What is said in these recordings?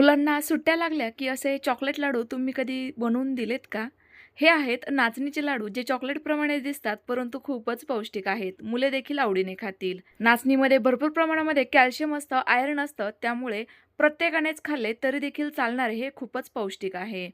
मुलांना सुट्ट्या लागल्या की असे चॉकलेट लाडू तुम्ही कधी बनवून दिलेत का? हे आहेत नाचणीचे लाडू जे चॉकलेटप्रमाणे दिसतात परंतु खूपच पौष्टिक आहेत. मुले देखील आवडीने खातील. नाचणीमध्ये भरपूर प्रमाणामध्ये कॅल्शियम असतं आयर्न असतं त्यामुळे प्रत्येकानेच खाल्ले तरी देखील चालणारे हे खूपच पौष्टिक आहे.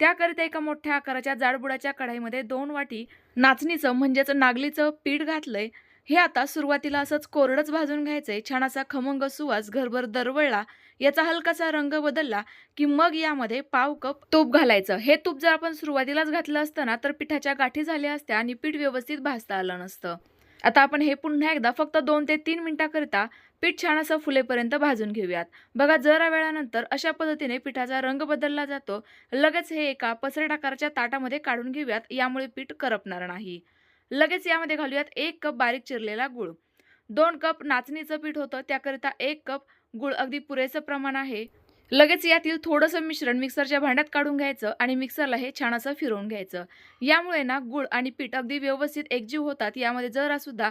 त्याकरिता एका मोठ्या आकाराच्या जाडबुडाच्या कढाईमध्ये दोन वाटी नाचणीचं म्हणजेच नागलीचं पीठ घातलंय. हे आता सुरुवातीला असंच कोरडंच भाजून घ्यायचंय. छान असा खमंग सुवास घरभर दरवळला. याचा हलकासा रंग बदलला की मग यामध्ये पाव कप तूप घालायचं. हे तूप जर आपण सुरुवातीलाच घातलं असतं ना तर पिठाच्या गाठी झाल्या असत्या आणि पीठ व्यवस्थित भाजता आलं नसतं. आता आपण हे पुन्हा एकदा फक्त दोन ते तीन मिनिटाकरिता पीठ छान असं फुलेपर्यंत भाजून घेऊयात. बघा जरा वेळानंतर अशा पद्धतीने पिठाचा रंग बदलला जातो. लगेच हे एका पसरट आकाराच्या ताटामध्ये काढून घेऊयात. यामुळे पीठ करपणार नाही. लगेच यामध्ये घालूयात एक कप बारीक चिरलेला गुळ. दोन कप नाचणीचं पीठ होतं त्याकरिता एक कप गुळ अगदी पुरेसं प्रमाण आहे. लगेच यातील थोडंसं मिश्रण मिक्सरच्या भांड्यात काढून घ्यायचं आणि मिक्सरला हे छान असं फिरवून घ्यायचं. यामुळे ना गुळ आणि पीठ अगदी व्यवस्थित एकजीव होतात यामध्ये जरासुद्धा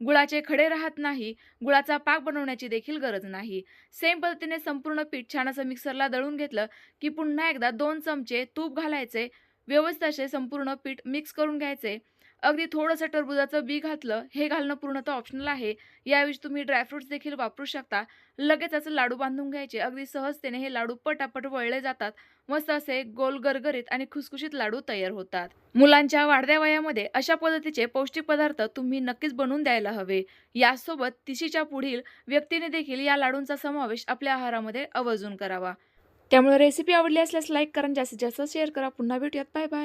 गुळाचे खडे राहत नाही गुळाचा पाक बनवण्याची देखील गरज नाही. सेम पद्धतीने संपूर्ण पीठ छान असं मिक्सरला दळून घेतलं की पुन्हा एकदा दोन चमचे तूप घालायचे व्यवस्थित असे संपूर्ण पीठ मिक्स करून घ्यायचे. अगदी थोडंसं टरबुजाचं बी घातलं हे घालणं पूर्णतः ऑप्शनल आहे. याऐवजी तुम्ही ड्रायफ्रुट्स देखील वापरू शकता. लगेच असं लाडू बांधून घ्यायचे. अगदी सहजतेने हे लाडू पटापट वळले जातात. मस्त असे गोल गरगरीत आणि खुसखुशीत लाडू तयार होतात. मुलांच्या वाढत्या वयामध्ये अशा पद्धतीचे पौष्टिक पदार्थ तुम्ही नक्कीच बनवून द्यायला हवे. यासोबत तिशीच्या पुढील व्यक्तीने देखील या लाडूंचा समावेश आपल्या आहारामध्ये आवर्जून करावा. त्यामुळे रेसिपी आवडली असल्यास लाईक करा जास्तीत जास्त शेअर करा. पुन्हा भेटूयात. Bye bye